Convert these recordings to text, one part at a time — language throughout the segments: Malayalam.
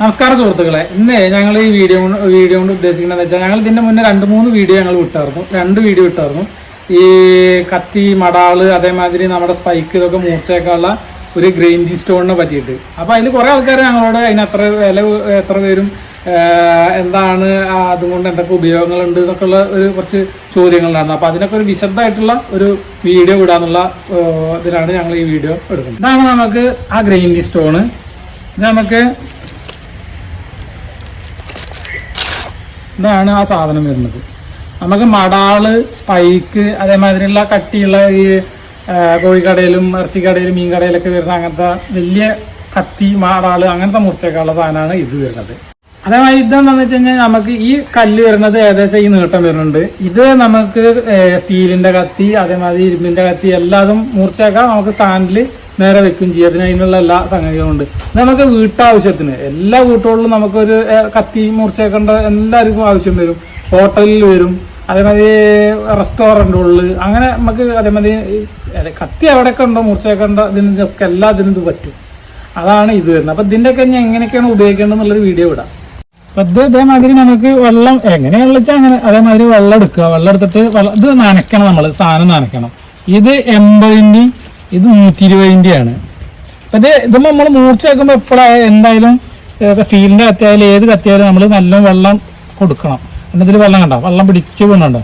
നമസ്കാരം സുഹൃത്തുക്കളെ. ഇന്ന് ഞങ്ങൾ ഈ വീഡിയോ വീഡിയോ കൊണ്ട് ഉദ്ദേശിക്കുന്നത് വെച്ചാൽ ഞങ്ങൾ ഇതിന്റെ മുന്നേ രണ്ട് മൂന്ന് വീഡിയോ ഞങ്ങൾ വിട്ടായിരുന്നു. രണ്ട് വീഡിയോ വിട്ടായിരുന്നു. ഈ കത്തി മടാൾ അതേമാതിരി നമ്മുടെ സ്പൈക്ക് ഇതൊക്കെ മൂർച്ചയൊക്കെയുള്ള ഒരു ഗ്രൈൻഡി സ്റ്റോണിനെ പറ്റിയിട്ട്. അപ്പൊ അതിൽ കുറെ ആൾക്കാർ ഞങ്ങളോട് അതിന് എത്ര വില എത്ര പേരും എന്താണ് അതുകൊണ്ട് എന്തൊക്കെ ഉപയോഗങ്ങളുണ്ട് എന്നൊക്കെയുള്ള ഒരു കുറച്ച് ചോദ്യങ്ങളുണ്ടായിരുന്നു. അപ്പൊ അതിനൊക്കെ ഒരു വിശദമായിട്ടുള്ള ഒരു വീഡിയോ വിടാന്നുള്ള ഇതിലാണ് ഞങ്ങൾ ഈ വീഡിയോ എടുക്കുന്നത്. ഇതാണ് നമുക്ക് ആ ഗ്രൈൻഡി സ്റ്റോണ്. ഇത് നമുക്ക് ഇതാണ് ആ സാധനം വരുന്നത്. നമുക്ക് മടാൾ സ്പൈക്ക് അതേമാതിരിയുള്ള കട്ടിയുള്ള ഈ കോഴിക്കടയിലും ഇറച്ചിക്കടയിലും മീൻ കടയിലൊക്കെ വരുന്ന അങ്ങനത്തെ വലിയ കത്തി മാടാൾ അങ്ങനത്തെ മുറിച്ചൊക്കെയുള്ള സാധനമാണ് ഇത് വരുന്നത്. അതേമാതിരി ഇതെന്താണെന്ന് വെച്ച് കഴിഞ്ഞാൽ നമുക്ക് ഈ കല്ല് വരുന്നത് ഏകദേശം ഈ നീട്ടം വരുന്നുണ്ട്. ഇത് നമുക്ക് സ്റ്റീലിന്റെ കത്തി അതേമാതിരി ഇരുമ്പിന്റെ കത്തി എല്ലാതും മുറിച്ചൊക്കെ നമുക്ക് സ്റ്റാൻഡിൽ നേരെ വെക്കും ചെയ്യും. അതിന് അതിനുള്ള എല്ലാ സംഗതികളും ഉണ്ട് ഇത് നമുക്ക് വീട്ടാവശ്യത്തിന് എല്ലാ വീട്ടുകളിലും നമുക്കൊരു കത്തി മൂർച്ചയൊക്കെ എല്ലാവർക്കും ആവശ്യം വരും. ഹോട്ടലിൽ വരും. അതേമാതിരി റെസ്റ്റോറന്റുകളിൽ അങ്ങനെ നമുക്ക് അതേമാതിരി കത്തി എവിടെയൊക്കെ ഉണ്ടോ മൂർച്ചയൊക്കെ ഉണ്ടോ ഇതിനൊക്കെ എല്ലാ ഇതിനും ഇത് പറ്റും. അതാണ് ഇത് വരുന്നത്. അപ്പം ഇതിന്റെയൊക്കെ ഞാൻ എങ്ങനെയൊക്കെയാണ് ഉപയോഗിക്കേണ്ടത് എന്നുള്ളൊരു വീഡിയോ ഇടാം. അപ്പം ഇത് ഇതേമാതിരി നമുക്ക് വെള്ളം എങ്ങനെയാണെന്ന് വെച്ചാൽ അങ്ങനെ അതേമാതിരി വെള്ളം എടുക്കുക. വെള്ളം എടുത്തിട്ട് ഇത് നനയ്ക്കണം നമ്മൾ സാധനം നനയ്ക്കണം. ഇത് എൺപതിന്റെ ഇത് നൂറ്റി ഇരുപതിന്റെ ആണ് അപ്പൊ ഇത് ഇത് നമ്മൾ മൂർച്ച വെക്കുമ്പോൾ എന്തായാലും സ്റ്റീലിന്റെ കത്തിയായാലും ഏത് കത്തിയായാലും നമ്മൾ നല്ല വെള്ളം കൊടുക്കണം. എന്നിട്ട് വെള്ളം കണ്ടോ വെള്ളം പിടിച്ച് വീണുണ്ടോ?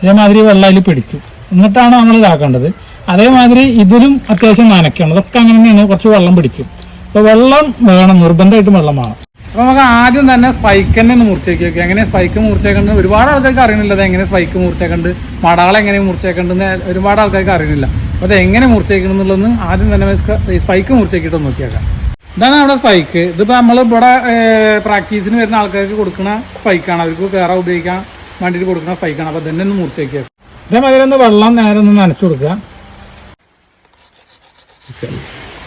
അതേമാതിരി വെള്ളം അതിൽ പിടിച്ചു എന്നിട്ടാണ് നമ്മൾ ഇതാക്കേണ്ടത്. അതേമാതിരി ഇതിലും അത്യാവശ്യം നനയ്ക്കണം. ഇതൊക്കെ അങ്ങനെ തന്നെയാണ്. കുറച്ച് വെള്ളം പിടിക്കും. അപ്പോൾ വെള്ളം വേണം നിർബന്ധമായിട്ടും വെള്ളം വേണം. അപ്പൊ നമുക്ക് ആദ്യം തന്നെ സ്പൈക്ക് തന്നെ ഒന്ന് മുറിച്ചേക്ക് വെക്കുക എങ്ങനെ സ്പൈക്ക് മുറിച്ചേക്കണ്ട് ഒരുപാട് ആൾക്കാർക്ക് അറിയണില്ല. അത് എങ്ങനെ സ്പൈക്ക് മുറിച്ചേക്കണ്ട് മടകളെങ്ങനെ എങ്ങനെ മുറിച്ചേക്കണ്ടെന്ന് ഒരുപാട് ആൾക്കാർക്ക് അറിയണില്ല. അത് എങ്ങനെ മുറിച്ചേക്കണം എന്നുള്ളതെന്ന് ആദ്യം തന്നെ സ്പൈക്ക് മുറിച്ചേക്കിട്ട് നോക്കിയേക്കാം. ഇതാണ് നമ്മുടെ സ്പൈക്ക് ഇതിപ്പോൾ നമ്മൾ ഇവിടെ പ്രാക്ടീസിന് വരുന്ന ആൾക്കാർക്ക് കൊടുക്കുന്ന സ്പൈക്കാണ് അവർക്ക് കയറാൻ ഉപയോഗിക്കാൻ വേണ്ടിയിട്ട് കൊടുക്കുന്ന സ്പൈക്കാണ് അപ്പോൾ തന്നെ ഒന്ന് മുറിച്ചേക്കുക ഇതേമാതിരി ഒന്ന് വെള്ളം നേരെ ഒന്ന് നനച്ചു കൊടുക്കുക.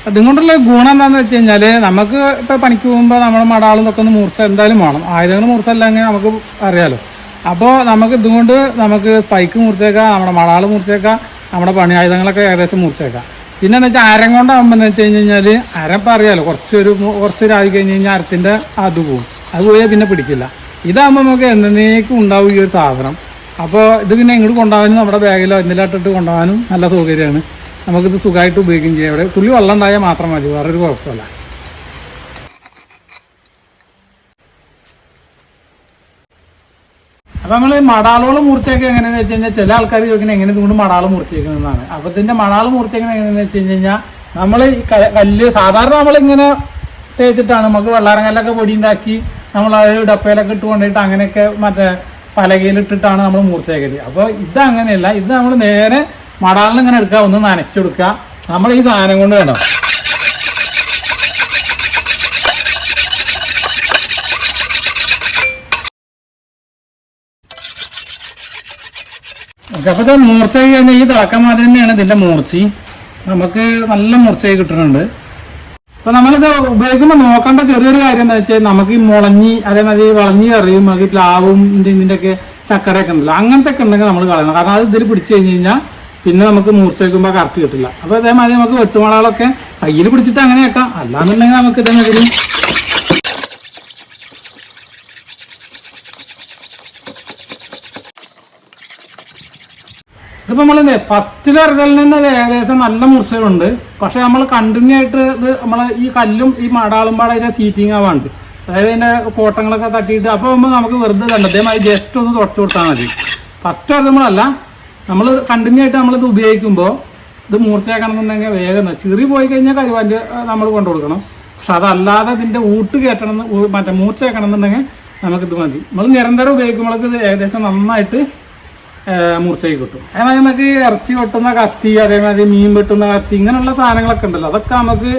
അതുകൊണ്ടുള്ള ഗുണം എന്താണെന്ന് വെച്ച് കഴിഞ്ഞാൽ നമുക്ക് ഇപ്പൊ പണിക്ക് പോകുമ്പോൾ നമ്മുടെ മടാളും ഒക്കെ ഒന്ന് മൂർച്ച എന്തായാലും വേണം. ആയുധങ്ങൾ മൂർച്ച അല്ലെങ്കിൽ നമുക്ക് അറിയാലോ. അപ്പോൾ നമുക്ക് ഇതുകൊണ്ട് നമുക്ക് സ്പൈക്ക് മൂർച്ചേക്കാം നമ്മുടെ മടാൾ മൂർച്ചേക്കാം നമ്മുടെ പണി ആയുധങ്ങളൊക്കെ ഏകദേശം മൂർച്ചേക്കാം പിന്നെ എന്ന് വെച്ചാൽ അരം കൊണ്ടാകുമ്പോൾ എന്ന് വെച്ച് കഴിഞ്ഞ് കഴിഞ്ഞാൽ അരം ഇപ്പം അറിയാലോ കുറച്ചൊരു ആയി കഴിഞ്ഞ് കഴിഞ്ഞാൽ അരത്തിന്റെ അത് പോവും. അത് പോയാൽ പിന്നെ പിടിക്കില്ല. ഇതാകുമ്പോൾ നമുക്ക് എന്നേക്കും ഉണ്ടാവും ഈ ഒരു സാധനം. അപ്പോൾ ഇത് പിന്നെ ഇങ്ങോട്ട് കൊണ്ടുപോകാനും നമ്മുടെ ബാഗിലോ എന്തിലാട്ടിട്ട് കൊണ്ടുപോകാനും നല്ല സൗകര്യമാണ്. നമുക്കിത് സുഖമായിട്ട് ഉപയോഗിക്കുകയും ചെയ്യാം. ഇവിടെ തുള്ളി വെള്ളം ഉണ്ടായാൽ മാത്രം മതി വേറൊരു കുഴപ്പമില്ല. അപ്പൊ നമ്മൾ മടാളോളം മൂർച്ചയൊക്കെ എങ്ങനെയാന്ന് വെച്ച് കഴിഞ്ഞാൽ ചില ആൾക്കാർ ചോദിക്കുന്നത് എങ്ങനെ ഇതുകൊണ്ട് മടാളം മുറിച്ചേക്കുന്നതാണ് അപ്പൊ ഇതിന്റെ മടാളം മൂർച്ചയ്ക്കുന്നത് എങ്ങനെയാന്ന് വെച്ച് കഴിഞ്ഞാൽ നമ്മൾ കല്ല് സാധാരണ നമ്മളിങ്ങനെ തേച്ചിട്ടാണ് നമുക്ക് വെള്ളാരങ്കല്ലൊക്കെ പൊടി ഉണ്ടാക്കി നമ്മൾ അത് ഡപ്പയിലൊക്കെ ഇട്ട് കൊണ്ടിട്ട് അങ്ങനെയൊക്കെ മറ്റേ പലകയിലിട്ടിട്ടാണ് നമ്മൾ മൂർച്ചയാക്കൽ അപ്പോൾ ഇത് അങ്ങനെയല്ല ഇത് നമ്മൾ നേരെ മടാളിൽ ഇങ്ങനെ എടുക്കുക ഒന്ന് നനച്ചെടുക്കുക നമ്മൾ ഈ സാധനം കൊണ്ട് വേണം. അപ്പൊ ഇത് മൂർച്ച കഴിഞ്ഞാൽ ഈ തിളക്കം മാതിരി തന്നെയാണ് ഇതിന്റെ മൂർച്ചി. നമുക്ക് നല്ല മൂർച്ചയായി കിട്ടുന്നുണ്ട്. അപ്പൊ നമ്മളിത് ഉപയോഗിക്കുമ്പോൾ നോക്കേണ്ട ചെറിയൊരു കാര്യം എന്താ വെച്ചാൽ നമുക്ക് ഈ മുളഞ്ഞി അതേമാതിരി വളഞ്ഞി കറിയും ഈ പ്ലാവും ഇതിന്റെ ഒക്കെ ചക്കരയൊക്കെ ഉണ്ടല്ലോ അങ്ങനത്തെ ഒക്കെ ഉണ്ടെങ്കിൽ നമ്മൾ കളയണം. കാരണം അത് ഇതിൽ പിടിച്ചു കഴിഞ്ഞ് കഴിഞ്ഞാൽ പിന്നെ നമുക്ക് മൂർച്ച വയ്ക്കുമ്പോൾ കറക്റ്റ് കിട്ടില്ല. അപ്പോൾ അതേമാതിരി നമുക്ക് വെട്ടുമളകളൊക്കെ കയ്യിൽ പിടിച്ചിട്ട് അങ്ങനെ വെക്കാം അല്ലാന്നുണ്ടെങ്കിൽ നമുക്ക് ഇതേമാതിരി ഇതിപ്പോ നമ്മൾ ഫസ്റ്റിലെ ഇറങ്ങലിൽ തന്നെ ഏകദേശം നല്ല മുറിച്ചലുണ്ട് പക്ഷെ നമ്മൾ കണ്ടിന്യൂ ആയിട്ട് ഇത് നമ്മളെ ഈ കല്ലും ഈ മടാളും പാടെ അതിന്റെ സീറ്റിംഗ് ആവാണ്ട്. അതായത് അതിന്റെ കോട്ടങ്ങളൊക്കെ തട്ടിയിട്ട് അപ്പൊ നമ്മൾ നമുക്ക് വെറുതെ കണ്ടു അതേമാതിരി ജസ്റ്റ് ഒന്ന് തുടച്ചു കൊടുത്താൽ മതി. ഫസ്റ്റ് ഇറങ്ങുമ്പോഴല്ല നമ്മൾ കണ്ടിന്യൂ ആയിട്ട് നമ്മളിത് ഉപയോഗിക്കുമ്പോൾ ഇത് മൂർച്ചയാക്കണമെന്നുണ്ടെങ്കിൽ വേഗം ചെറിയ പോയി കഴിഞ്ഞാൽ കരുവാന്റെ നമ്മൾ കൊണ്ടു കൊടുക്കണം. പക്ഷെ അതല്ലാതെ ഇതിന്റെ ഊട്ട് കയറ്റണം മറ്റേ മൂർച്ചയാക്കണം എന്നുണ്ടെങ്കിൽ നമുക്കിത് മതി. നമ്മൾ നിരന്തരം ഉപയോഗിക്കുമ്പോഴേക്ക് ഇത് ഏകദേശം നന്നായിട്ട് മൂർച്ചയായി കിട്ടും. അതേമാതിരി നമുക്ക് ഇറച്ചി കൊട്ടുന്ന കത്തി അതേമാതിരി മീൻ വെട്ടുന്ന കത്തി ഇങ്ങനെയുള്ള സാധനങ്ങളൊക്കെ ഉണ്ടല്ലോ. അതൊക്കെ നമുക്ക്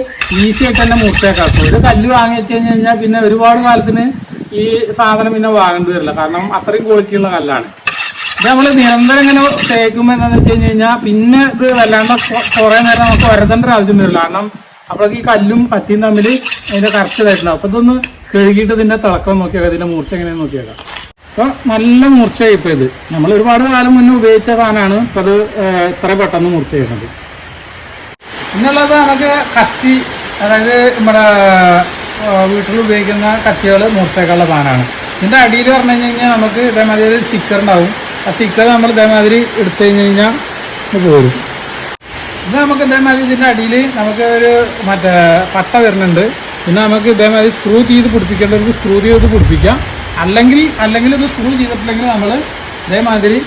ഈസി ആയിട്ട് തന്നെ മൂർച്ചയാക്കാം ഒരു കല്ല് വാങ്ങി വെച്ച് കഴിഞ്ഞ് കഴിഞ്ഞാൽ പിന്നെ ഒരുപാട് കാലത്തിന് ഈ സാധനം പിന്നെ വാങ്ങേണ്ടി വരില്ല. കാരണം അത്രയും ക്വാളിറ്റി ഉള്ള കല്ലാണ്. ഇത് നമ്മൾ നിരന്തരം ഇങ്ങനെ തേക്കുമ്പോൾ എന്താണെന്ന് വെച്ച് കഴിഞ്ഞ് കഴിഞ്ഞാൽ പിന്നെ ഇത് വല്ലാണ്ട് കുറെ നേരം നമുക്ക് വരതേണ്ട ആവശ്യം വരില്ല. കാരണം അപ്പോഴേക്ക് ഈ കല്ലും കത്തിയും തമ്മിൽ അതിന്റെ കറക്റ്റ് ഇതായിട്ടുണ്ടാവും അപ്പൊ ഇതൊന്ന് കഴുകിയിട്ട് ഇതിന്റെ തിളക്കം നോക്കിയേക്കാം ഇതിന്റെ മൂർച്ച എങ്ങനെയാന്ന് നോക്കിയേക്കാം അപ്പൊ നല്ല മൂർച്ചയായി ഇപ്പൊ ഇത് നമ്മൾ ഒരുപാട് കാലം മുന്നേ ഉപയോഗിച്ച സാധനമാണ് ഇപ്പൊ അത് ഇത്ര പെട്ടെന്ന് മൂർച്ച ചെയ്യുന്നത് പിന്നുള്ളത് നമുക്ക് കത്തി അതായത് നമ്മുടെ വീട്ടിൽ ഉപയോഗിക്കുന്ന കത്തികൾ മൂർച്ചയൊക്കെയുള്ള സാധനമാണ്. ഇതിന്റെ അടിയിൽ പറഞ്ഞു കഴിഞ്ഞ് കഴിഞ്ഞാൽ നമുക്ക് ഇതേമാതിരി ഒരു സ്റ്റിക്കർ ഉണ്ടാവും. ആ സ്റ്റിക്കർ നമ്മൾ ഇതേമാതിരി എടുത്തു കഴിഞ്ഞ് കഴിഞ്ഞാൽ ഇത് പോരും. ഇത് നമുക്ക് ഇതേമാതിരി ഇതിന്റെ അടിയിൽ നമുക്ക് ഒരു മറ്റേ പട്ട വരുന്നുണ്ട്. പിന്നെ നമുക്ക് ഇതേമാതിരി സ്ക്രൂ ചെയ്ത് പിടിപ്പിക്കേണ്ടവർക്ക് സ്ക്രൂ ചെയ്ത് പിടിപ്പിക്കാം. അല്ലെങ്കിൽ അല്ലെങ്കിൽ ഇത് സ്ക്രൂ ചെയ്തിട്ടില്ലെങ്കിൽ നമ്മൾ ഇതേമാതിരി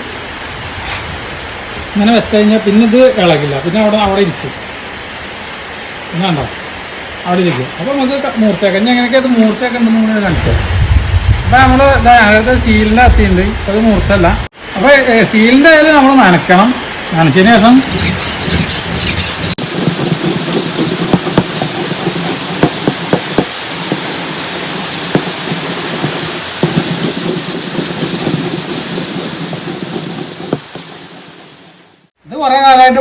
ഇങ്ങനെ വെച്ച് കഴിഞ്ഞാൽ പിന്നെ ഇത് ഇളകില്ല. പിന്നെ അവിടെ അവിടെ ഇരിക്കും. പിന്നെ കണ്ടോ? അവിടെ ഇരിക്കും. അപ്പോൾ നമുക്ക് മൂർച്ചയൊക്കെ ഇനി എങ്ങനെയൊക്കെ അത് മൂർച്ചയൊക്കെ ഉണ്ടെന്ന് മുന്നേ കാണിച്ചു അപ്പോൾ നമ്മൾ അതായത് സ്റ്റീലിന്റെ അത്തിയുണ്ട്. അത് മൂർച്ചല്ല അപ്പോൾ സ്റ്റീലിന്റെ ആയാലും നമ്മൾ നനയ്ക്കണം. നനച്ചതിന് ശേഷം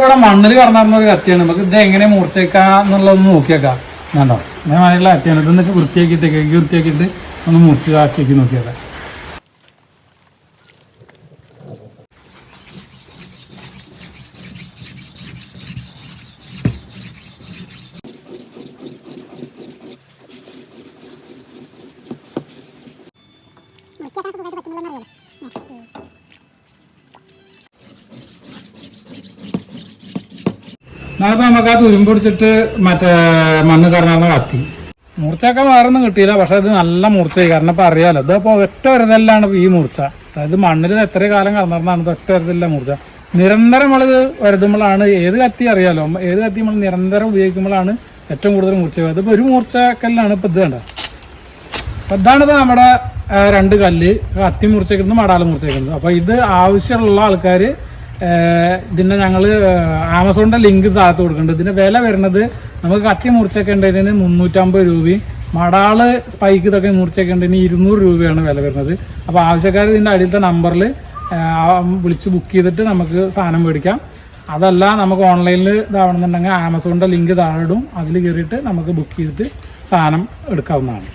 ഇവിടെ മണ്ണിൽ കടന്നിരുന്ന ഒരു കത്തിയാണ്. നമുക്ക് ഇത് എങ്ങനെ മൂർച്ചേക്കാം എന്നുള്ളതൊന്ന് നോക്കിയേക്കാം. വേണ്ടോ അതേമാതിരിയുള്ള കത്തിയാണ്. വൃത്തിയാക്കിയിട്ട് കേക്ക് വൃത്തിയാക്കിയിട്ട് ഒന്ന് മൂർച്ചയാക്കി നോക്കിയേക്കാം. നേരത്തെ നമുക്ക് ആ തുരുമ്പ് പിടിച്ചിട്ട് മറ്റേ മണ്ണ് കറങ്ങുന്ന കത്തി. മൂർച്ചയൊക്കെ വേറെ ഒന്നും കിട്ടിയില്ല പക്ഷെ ഇത് നല്ല മൂർച്ചയായി. കാരണം ഇപ്പൊ അറിയാലോ ഇതിപ്പോ ഒറ്റ ഒരുതല്ലാണ് ഈ മൂർച്ച. അതായത് മണ്ണിൽ എത്ര കാലം കടന്നിരുന്നാണ് ഒറ്റ ഒരുതല്ല മൂർച്ച. നിരന്തരം നമ്മളിത് വരുതുമ്പോഴാണ് ഏത് കത്തി അറിയാലോ ഏത് കത്തി നമ്മൾ നിരന്തരം ഉപയോഗിക്കുമ്പോഴാണ് ഏറ്റവും കൂടുതൽ മൂർച്ച അതിപ്പോ ഒരു മൂർച്ചക്കല്ലാണ് ഇപ്പൊ ഇത് വേണ്ട അപ്പൊ ഇതാണ് ഇപ്പൊ നമ്മുടെ രണ്ട് കല്ല് കത്തി മുറിച്ചേക്കുന്നത് മടാല മുറിച്ചേക്കുന്നത് അപ്പൊ ഇത് ആവശ്യമുള്ള ആൾക്കാർ ഇതിന്റെ ഞങ്ങൾ ആമസോണിന്റെ ലിങ്ക് താഴത്ത് കൊടുക്കുന്നുണ്ട്. ഇതിന്റെ വില വരുന്നത് നമുക്ക് കത്തി മുറിച്ചൊക്കെ ഉണ്ടതിന് മുന്നൂറ്റമ്പത് രൂപയും മടാൾ സ്പൈക്ക് ഇതൊക്കെ മുറിച്ചൊക്കെ ഉണ്ടെങ്കിൽ ഇരുന്നൂറ് രൂപയാണ് വില വരുന്നത്. അപ്പൊ ആവശ്യക്കാർ ഇതിന്റെ അടിയിലത്തെ നമ്പറിൽ വിളിച്ച് ബുക്ക് ചെയ്തിട്ട് നമുക്ക് സാധനം മേടിക്കാം. അതല്ല നമുക്ക് ഓൺലൈനിൽ ഇതാവണമെന്നുണ്ടെങ്കിൽ ആമസോണിന്റെ ലിങ്ക് താഴെ ഇടും. അതിൽ കയറിയിട്ട് നമുക്ക് ബുക്ക് ചെയ്തിട്ട് സാധനം എടുക്കാവുന്നതാണ്.